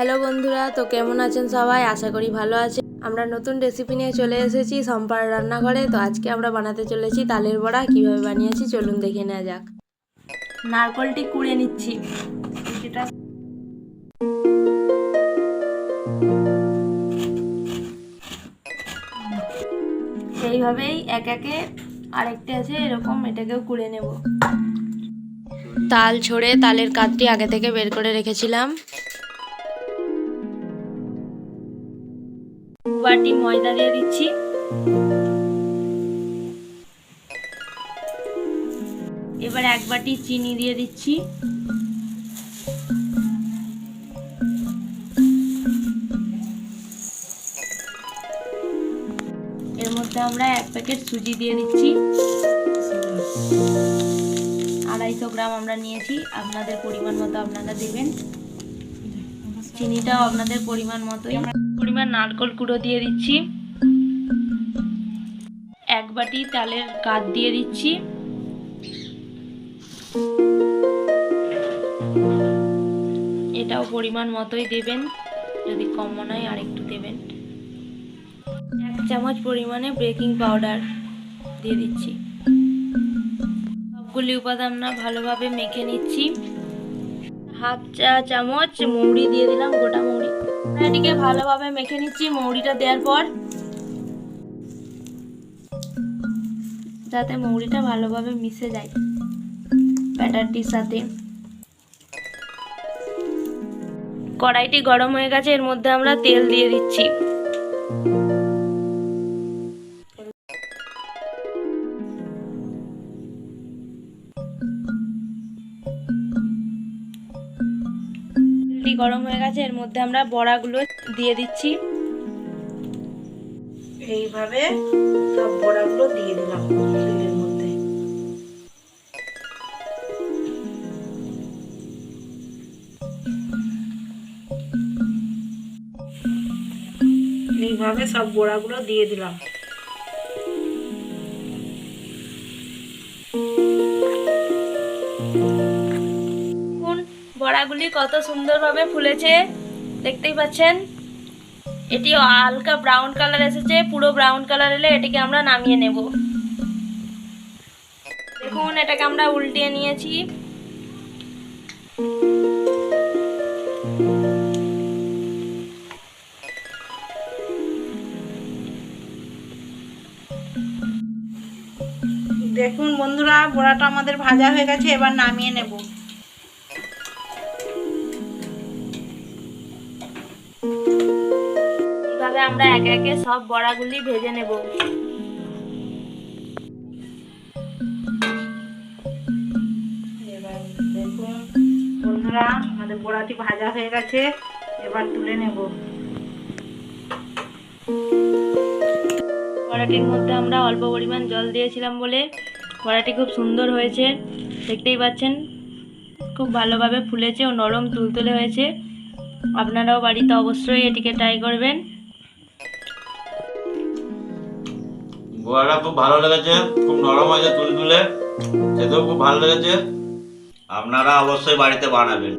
Hello বন্ধুরা, তো কেমন আছেন সবাই? আশা করি ভালো আছে আমরা নতুন রেসিপি নিয়ে চলে এসেছি সম্পার রান্নাঘরে। তো আজকে আমরা বানাতে চলেছি তালের বড়া। কীভাবে বানিয়েছি চলুন দেখে নেওয়া যাক। নারকলটি কুড়ে নিচ্ছি। এইভাবেই এক একে আরেকটি আছে, এরকম এটাকেও কুড়ে নেব। তাল ছড়ে তালের কাঠটি আগে থেকে বের করে রেখেছিলাম। বাটি ময়দা দিয়ে দিচ্ছি। এবার এক বাটি চিনি দিয়ে দিচ্ছি। এর মধ্যে আমরা এক প্যাকেট সুজি দিয়ে দিচ্ছি। আড়াইশো গ্রাম আমরা নিয়েছি। আপনাদের পরিমাণ মতো আপনারা দেবেন। চিনিটাও আপনাদের পরিমাণ মতোই। পরিমাণ নারকল কুড়ো দিয়ে দিচ্ছি। এক বাটি তালের কাঠ দিয়ে দিচ্ছি। এটাও পরিমাণ মতোই দেবেন। যদি কম মনে হয় আর একটু দেবেন। এক চামচ পরিমাণে বেকিং পাউডার দিয়ে দিচ্ছি। সবগুলি উপাদান আমরা ভালোভাবে মেখে নিচ্ছি। হাফ চা চামচ মৌরি দিয়ে দিলাম, গোটা আমরা এটিকে ভালোভাবে মেখে নিচ্ছি, মৌরিটা দেওয়ার পর। যাতে মৌরিটা ভালোভাবে মিশে যায় ব্যাটারটির সাথে। কড়াইটি গরম হয়ে গেছে, এর মধ্যে আমরা তেল দিয়ে দিচ্ছি। গরম হয়ে গেছে, এর মধ্যে আমরা বড়াগুলো দিয়ে দিচ্ছি। এইভাবে সব বড়াগুলো দিয়ে দিলাম তেলের মধ্যে। এইভাবে সব বড়াগুলো দিয়ে দিলাম। বড়াগুলি কত সুন্দরভাবে ফুলেছে, দেখতেই পাচ্ছেন? এটি হালকা ব্রাউন কালার এসেছে, পুরো ব্রাউন কালার এলে এটিকে আমরা নামিয়ে নেব। দেখুন, এটাকে আমরা উল্টিয়ে নিয়েছি। দেখুন বন্ধুরা, বড়াটা আমাদের ভাজা হয়ে গেছে, এবার নামিয়ে নেব। এইভাবে আমরা একে একে সব বড়াগুলি ভেজে নেব। আমাদের বড়াটি ভাজা হয়ে গেছে, এবার তুলে নেব। বড়াটির মধ্যে আমরা অল্প পরিমাণ জল দিয়েছিলাম বলে বড়াটি খুব সুন্দর হয়েছে, দেখতেই পাচ্ছেন? খুব ভালোভাবে ফুলেছে ও নরম তুলতুলে হয়েছে। আপনারাও বাড়িতে অবশ্যই এটিকে ট্রাই করবেন। গোয়াটা খুব ভালো লেগেছে, খুব নরম হয়েছে তুলে খেতেও খুব ভালো লেগেছে। আপনারা অবশ্যই বাড়িতে বানাবেন।